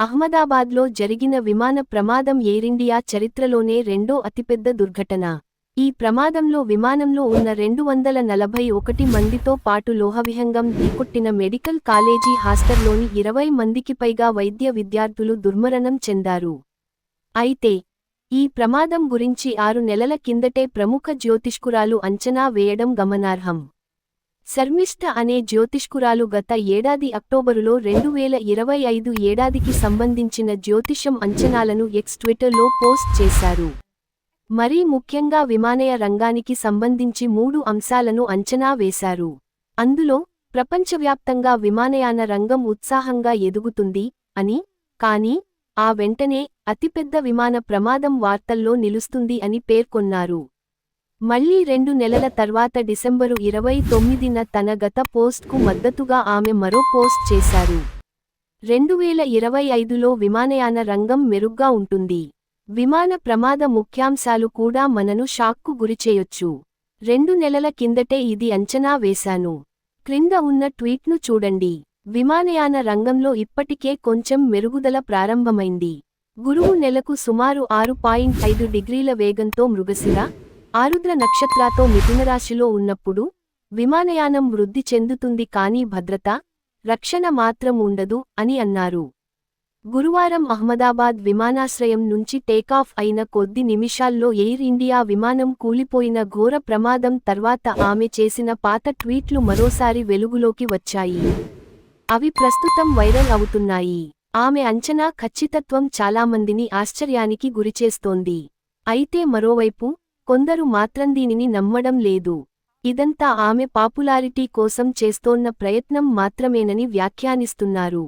అహ్మదాబాద్లో జరిగిన విమాన ప్రమాదం ఎయిరిండియా చరిత్రలోనే రెండో అతిపెద్ద దుర్ఘటన. ఈ ప్రమాదంలో విమానంలో ఉన్న రెండు వందల నలభై ఒకటి మందితో పాటు లోహవిహంగం ఢీకొట్టిన మెడికల్ కాలేజీ హాస్టల్లోని ఇరవై మందికి పైగా వైద్య విద్యార్థులు దుర్మరణం చెందారు. అయితే ఈ ప్రమాదం గురించి ఆరు నెలల కిందటే ప్రముఖ జ్యోతిష్కురాలు అంచనా వేయడం గమనార్హం. శర్మిష్ఠ అనే జ్యోతిష్కురాలు గత ఏడాది అక్టోబరులో రెండు వేల ఇరవై ఐదు ఏడాదికి సంబంధించిన జ్యోతిషం అంచనాలను ఎక్స్ ట్విట్టర్లో పోస్ట్ చేశారు. మరీ ముఖ్యంగా విమానయ రంగానికి సంబంధించి మూడు అంశాలను అంచనా వేశారు. అందులో ప్రపంచవ్యాప్తంగా విమానయాన రంగం ఉత్సాహంగా ఎదుగుతుంది అని కానీ ఆ వెంటనే అతిపెద్ద విమాన ప్రమాదం వార్తల్లో నిలుస్తుంది అని పేర్కొన్నారు. మళ్ళీ రెండు నెలల తర్వాత డిసెంబరు ఇరవై తొమ్మిదిన తన గత పోస్ట్కు మద్దతుగా ఆమె మరో పోస్ట్ చేశారు. రెండు వేల ఇరవై ఐదులో విమానయాన రంగం మెరుగ్గా ఉంటుంది. విమాన ప్రమాద ముఖ్యాంశాలు కూడా మనను షాక్కు గురిచేయొచ్చు. రెండు నెలల కిందటే ఇది అంచనా వేశాను. క్రింద ఉన్న ట్వీట్ను చూడండి. విమానయాన రంగంలో ఇప్పటికే కొంచెం మెరుగుదల ప్రారంభమైంది. గురువు నెలకు సుమారు ఆరు పాయింట్ ఐదు డిగ్రీల వేగంతో మృగశిర ఆరుద్ర నక్షత్రాతో మిథునరాశిలో ఉన్నప్పుడు విమానయానం వృద్ధి చెందుతుంది కానీ భద్రత రక్షణ మాత్రం ఉండదు అని అన్నారు. గురువారం అహ్మదాబాద్ విమానాశ్రయం నుంచి టేకాఫ్ అయిన కొద్ది నిమిషాల్లో ఎయిర్ ఇండియా విమానం కూలిపోయిన ఘోర ప్రమాదం తర్వాత ఆమె చేసిన పాత ట్వీట్లు మరోసారి వెలుగులోకి వచ్చాయి. అవి ప్రస్తుతం వైరల్ అవుతున్నాయి. ఆమె అంచనా ఖచ్చితత్వం చాలామందిని ఆశ్చర్యానికి గురిచేస్తోంది. అయితే మరోవైపు కొందరు మాత్రం దీనిని నమ్మడం లేదు. ఇదంతా ఆమె పాపులారిటీ కోసం చేస్తోన్న ప్రయత్నం మాత్రమేనని వ్యాఖ్యానిస్తున్నారు.